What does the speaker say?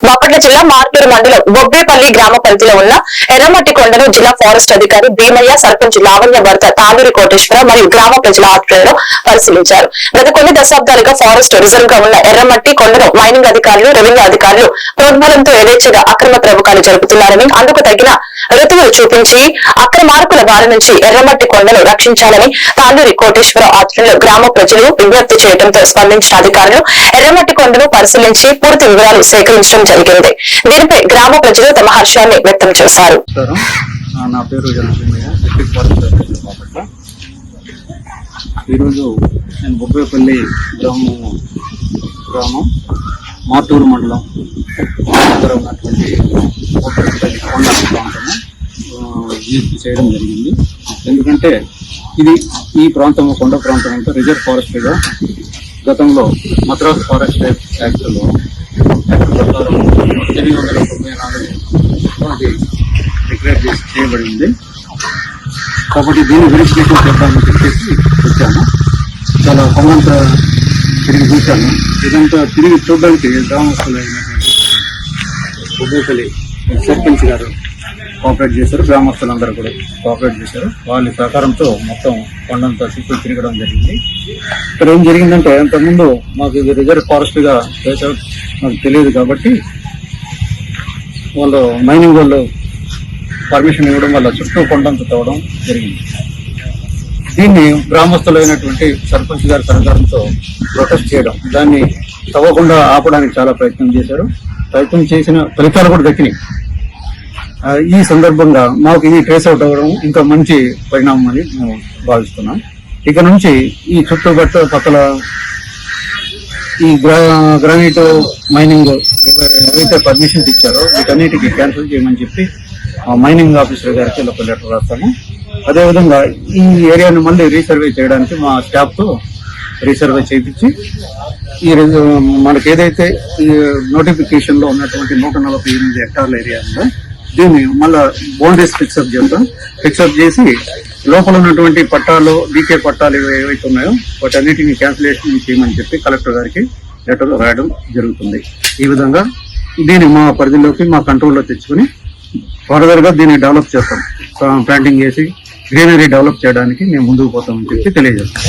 బాపట్ల జిల్లా మార్పూరు మండలం బొబ్బేపల్లి గ్రామ పరిధిలో ఉన్న ఎర్రమట్టి కొండను జిల్లా ఫారెస్ట్ అధికారి భీమయ్య సర్పంచ్ లావణ్య భర్త తాలూరి కోటేశ్వర మరియు గ్రామ ప్రజల ఆధ్వర్యంలో పరిశీలించారు. గత కొన్ని దశాబ్దాలుగా ఫారెస్ట్ రిజర్వ్గా ఉన్న ఎర్రమట్టి కొండను మైనింగ్ అధికారులు రెవెన్యూ అధికారులు ప్రోద్బలంతో యథేచ్ఛగా అక్రమ త్రవ్వకాలు జరుపుతున్నారని అందుకు తగిన రుతువులు చూపించి అక్రమార్కుల బారి నుంచి ఎర్రమట్టి కొండను రక్షించాలని తాలూరి కోటేశ్వర ఆధ్వర్యంలో గ్రామ ప్రజలు విజ్ఞప్తి చేయడంతో స్పందించిన అధికారులు ఎర్రమట్టి కొండను పరిశీలించి పూర్తి వివరాలు సేకరించడం జరిగింది. దీనిపై గ్రామ ప్రజలు తమ హర్షాన్ని వ్యక్తం చేశారు. నా పేరు ఈరోజు నేను బొబ్బేపల్లి గ్రామం గ్రామం మాటూరు మండలం ఉన్నటువంటి బొబ్బేపల్లి కొండ చేయడం జరిగింది. ఎందుకంటే ఇది ఈ ప్రాంతం కొండ ప్రాంతం అంతా రిజర్వ్ ఫారెస్ట్గా గతంలో మద్రాస్ ఫారెస్ట్ యాక్ట్లో యాక్ట్ ప్రకారం ఎనిమిది వందల తొంభై నాలుగు డిక్లేర్ చేసి చేయబడింది. కాబట్టి దీని గురించి చేద్దామని చెప్పేసి వచ్చాను చాలా కొండంత తిరిగి చూశాను. ఇదంతా తిరిగి చూడడానికి గ్రామస్తులు అయినటువంటి బొబ్బేపల్లి సర్పంచ్ గారు. కోఆపరేట్ చేశారు గ్రామస్తులందరూ కూడా కోఆపరేట్ చేశారు. వాళ్ళ సహకారంతో మొత్తం కొండంతా చుట్టూ తిరగడం జరిగింది. ఇక్కడ ఏం జరిగిందంటే అంతకుముందు మాకు ఇది రిజర్వ్ ఫారెస్ట్గా చేశారు. నాకు తెలియదు కాబట్టి వాళ్ళు మైనింగ్ వాళ్ళు పర్మిషన్ ఇవ్వడం వల్ల చుట్టూ కొండంత తవ్వడం జరిగింది. దీన్ని గ్రామస్తులైనటువంటి సర్పంచ్ గారి సహకారంతో ప్రొటెస్ట్ చేయడం. దాన్ని తవ్వకుండా ఆపడానికి చాలా ప్రయత్నం చేశారు. ప్రయత్నం చేసిన ఫలితాలు కూడా దక్కినాయి ఈ సందర్భంగా మాకు ఇది ట్రేస్ అవుట్ అవ్వడం ఇంకా మంచి పరిణామం అని మేము భావిస్తున్నాం. ఇక నుంచి ఈ చుట్టుపక్కల పక్కల ఈ గ్రా గ్రానైట్ మైనింగ్ ఏవైతే పర్మిషన్స్ ఇచ్చారో వీటన్నిటికీ క్యాన్సిల్ చేయమని చెప్పి ఆ మైనింగ్ ఆఫీసర్ గారికి ఒక లెటర్ రాస్తాము. అదేవిధంగా ఈ ఏరియాను మళ్ళీ రీసర్వే చేయడానికి మా స్టాఫ్తో రీసర్వే చేయించి ఈ రిజ- మనకి ఏదైతే ఈ నోటిఫికేషన్లో ఉన్నటువంటి నూట నలభై ఎనిమిది హెక్టార్ల ఏరియా ఉందో దీన్ని మళ్ళీ బౌండరీస్ ఫిక్సప్ చేద్దాం. ఫిక్సప్ చేసి లోపల ఉన్నటువంటి పట్టాలు డీకే పట్టాలు ఏవైతే ఉన్నాయో వాటన్నిటిని క్యాన్సిలేషన్ చేయమని చెప్పి కలెక్టర్ గారికి లెటర్ రాయడం జరుగుతుంది. ఈ విధంగా దీన్ని మా పరిధిలోకి మా కంట్రోల్లో తెచ్చుకుని ఫర్దర్గా దీన్ని డెవలప్ చేస్తాం. ప్లాంటింగ్ చేసి గ్రీనరీ డెవలప్ చేయడానికి మేము ముందుకు పోతామని చెప్పి తెలియజేస్తాం.